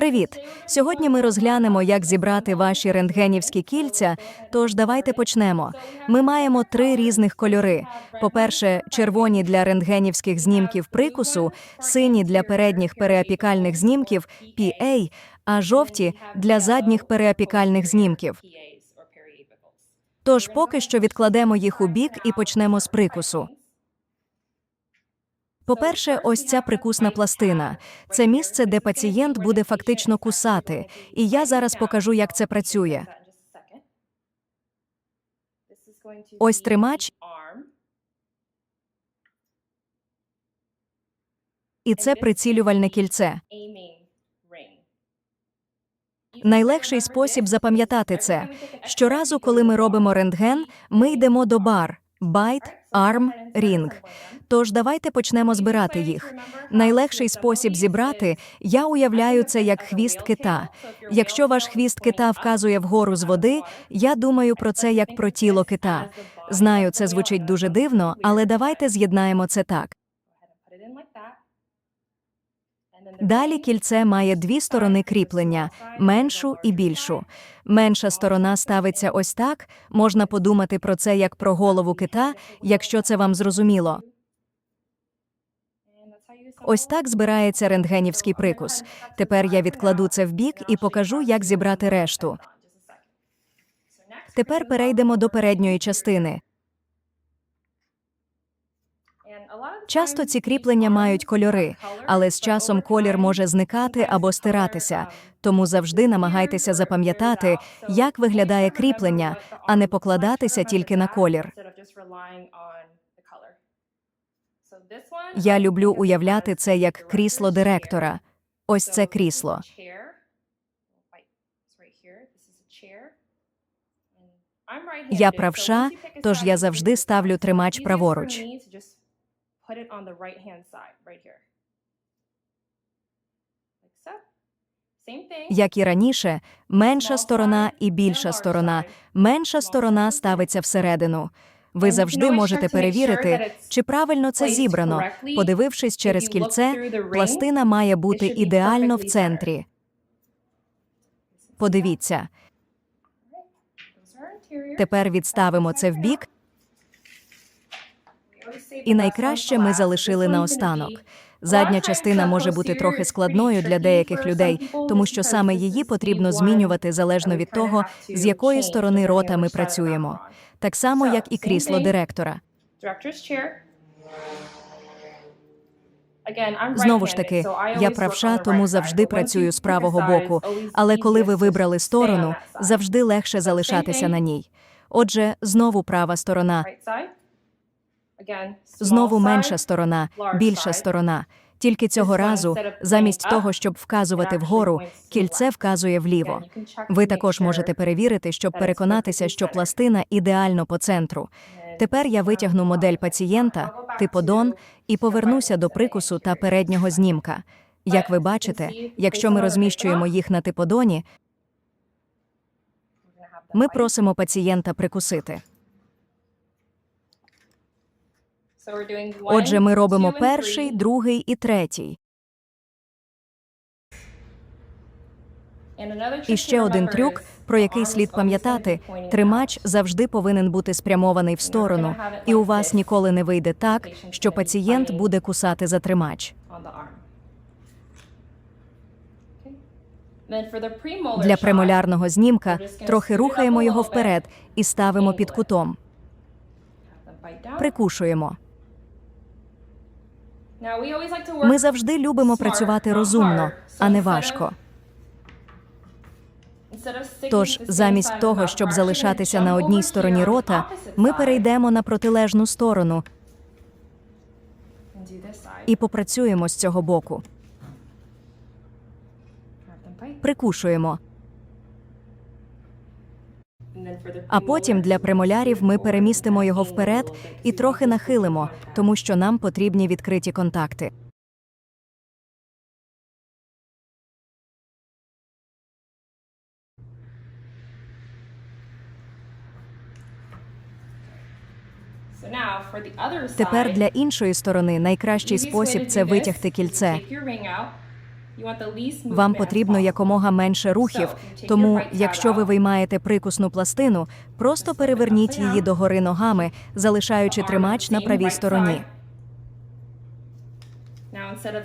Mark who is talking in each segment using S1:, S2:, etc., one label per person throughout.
S1: Привіт! Сьогодні ми розглянемо, як зібрати ваші рентгенівські кільця. Тож давайте почнемо. Ми маємо три різних кольори: по-перше, червоні для рентгенівських знімків прикусу, сині для передніх переапікальних знімків PA, а жовті для задніх переапікальних знімків. Тож поки що відкладемо їх у бік і почнемо з прикусу. По-перше, ось ця прикусна пластина. Це місце, де пацієнт буде фактично кусати. І я зараз покажу, як це працює. Ось тримач, і це прицілювальне кільце. Найлегший спосіб запам'ятати це. Щоразу, коли ми робимо рентген, ми йдемо до бар. Байт, арм, рінг. Тож давайте почнемо збирати їх. Найлегший спосіб зібрати я уявляю це як хвіст кита. Якщо ваш хвіст кита вказує вгору з води, я думаю про це як про тіло кита. Знаю, це звучить дуже дивно, але давайте з'єднаємо це так. Далі кільце має дві сторони кріплення меншу і більшу. Менша сторона ставиться ось так. Можна подумати про це як про голову кита, якщо це вам зрозуміло. Ось так збирається рентгенівський прикус. Тепер я відкладу це в бік і покажу, як зібрати решту. Тепер перейдемо до передньої частини. Часто ці кріплення мають кольори, але з часом колір може зникати або стиратися. Тому завжди намагайтеся запам'ятати, як виглядає кріплення, а не покладатися тільки на колір. Я люблю уявляти це як крісло директора. Ось це крісло. Я правша, тож я завжди ставлю тримач праворуч. Як і раніше, менша сторона і більша сторона. Менша сторона ставиться всередину. Ви завжди можете перевірити, чи правильно це зібрано. Подивившись через кільце, пластина має бути ідеально в центрі. Подивіться. Тепер відставимо це в бік. І найкраще ми залишили наостанок. Задня частина може бути трохи складною для деяких людей, тому що саме її потрібно змінювати залежно від того, з якої сторони рота ми працюємо. Так само, як і крісло директора. Знову ж таки, я правша, тому завжди працюю з правого боку. Але коли ви вибрали сторону, завжди легше залишатися на ній. Отже, знову права сторона, знову менша сторона, більша сторона. Тільки цього разу, замість того, щоб вказувати вгору, кільце вказує вліво. Ви також можете перевірити, щоб переконатися, що пластина ідеально по центру. Тепер я витягну модель пацієнта, типодон, і повернуся до прикусу та переднього знімка. Як ви бачите, якщо ми розміщуємо їх на типодоні, ми просимо пацієнта прикусити. Отже, ми робимо перший, другий і третій. І ще один трюк, про який слід пам'ятати: тримач завжди повинен бути спрямований в сторону, і у вас ніколи не вийде так, що пацієнт буде кусати за тримач. Для премолярного знімка трохи рухаємо його вперед і ставимо під кутом. Прикушуємо. Ми завжди любимо працювати розумно, а не важко. Тож, замість того, щоб залишатися на одній стороні рота, ми перейдемо на протилежну сторону і попрацюємо з цього боку. Прикушуємо. А потім для премолярів ми перемістимо його вперед і трохи нахилимо, тому що нам потрібні відкриті контакти. Тепер для іншої сторони найкращий спосіб це витягти кільце. Вам потрібно якомога менше рухів, тому якщо ви виймаєте прикусну пластину, просто переверніть її догори ногами, залишаючи тримач на правій стороні.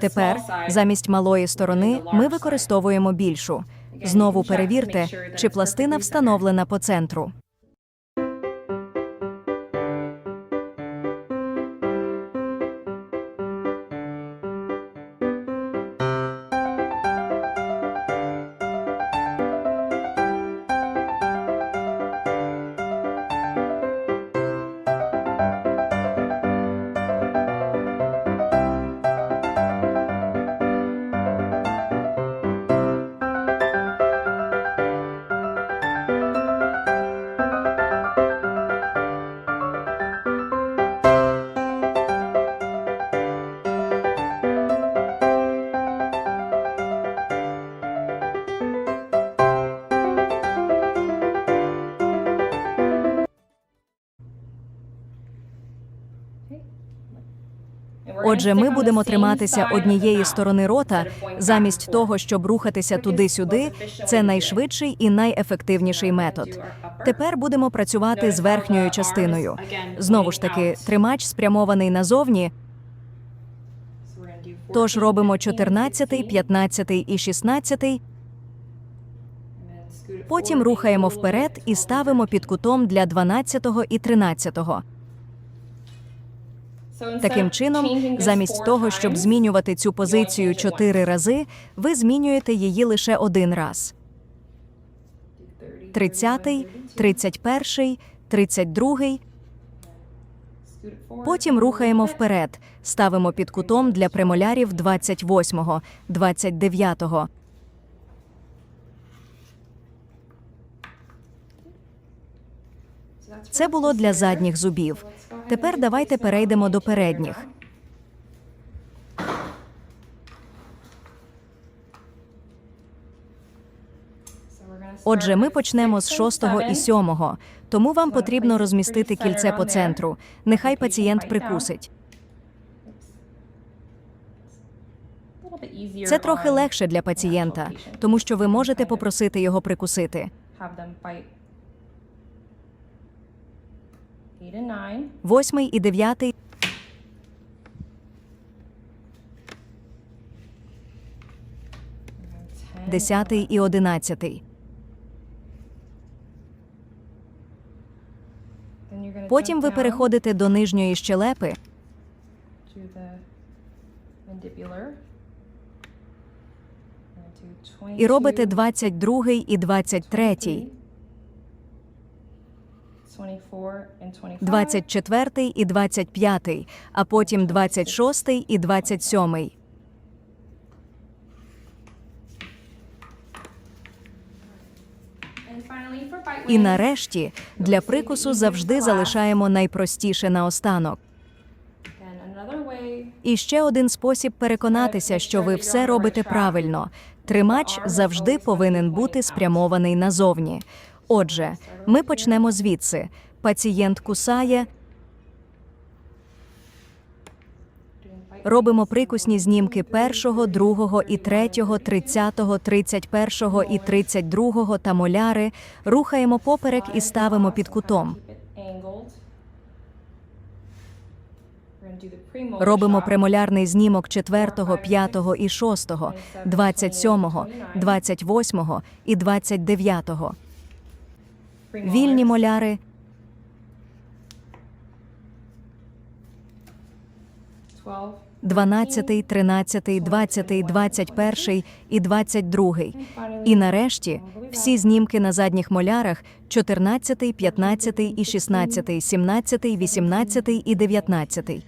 S1: Тепер замість малої сторони ми використовуємо більшу. Знову перевірте, чи пластина встановлена по центру. Отже, ми будемо триматися однієї сторони рота замість того, щоб рухатися туди-сюди. Це найшвидший і найефективніший метод. Тепер будемо працювати з верхньою частиною. Знову ж таки, тримач спрямований назовні. Тож робимо 14, 15 і 16. Потім рухаємо вперед і ставимо під кутом для 12 і 13. Таким чином, замість того, щоб змінювати цю позицію чотири рази, ви змінюєте її лише один раз. 30, 31, 32. Потім рухаємо вперед, ставимо під кутом для премолярів 28, 29. Це було для задніх зубів. Тепер давайте перейдемо до передніх. Отже, ми почнемо з шостого і сьомого, тому вам потрібно розмістити кільце по центру. Нехай пацієнт прикусить. Це трохи легше для пацієнта, тому що ви можете попросити його прикусити. Восьмий і дев'ятий. Десятий і одинадцятий. Потім ви переходите до нижньої щелепи. і робите 22 і 23, 24 і 25, а потім 26 і 27. І нарешті для прикусу завжди залишаємо найпростіше наостанок. І ще один спосіб переконатися, що ви все робите правильно. Тримач завжди повинен бути спрямований назовні. Отже, ми почнемо звідси. Пацієнт кусає. Робимо прикусні знімки першого, другого і третього, тридцятого, тридцять першого і тридцять другого та моляри. Рухаємо поперек і ставимо під кутом. Робимо премолярний знімок четвертого, п'ятого і шостого, двадцять сьомого, двадцять восьмого і двадцять дев'ятого. Вільні моляри. Дванадцятий, тринадцятий, двадцятий, двадцять перший і двадцять другий. І нарешті всі знімки на задніх молярах 14, 15 і 16, 17, 18 і 19.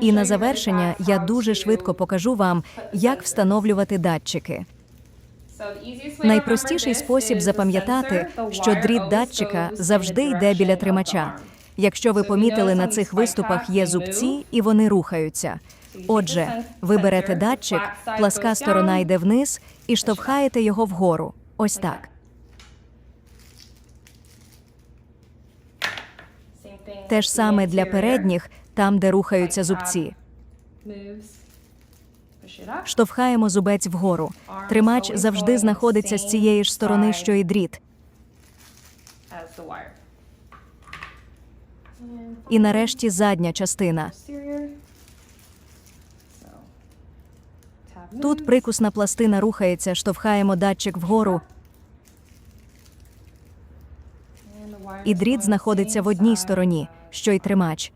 S1: І на завершення я дуже швидко покажу вам, як встановлювати датчики. Найпростіший спосіб запам'ятати, що дріт датчика завжди йде біля тримача. Якщо ви помітили, на цих виступах є зубці і вони рухаються. Отже, ви берете датчик, пласка сторона йде вниз і штовхаєте його вгору. Ось так. Те ж саме для передніх, там, де рухаються зубці. Штовхаємо зубець вгору. Тримач завжди знаходиться з цієї ж сторони, що і дріт. І нарешті задня частина. Тут прикусна пластина рухається, штовхаємо датчик вгору, і дріт знаходиться в одній стороні, що й тримач.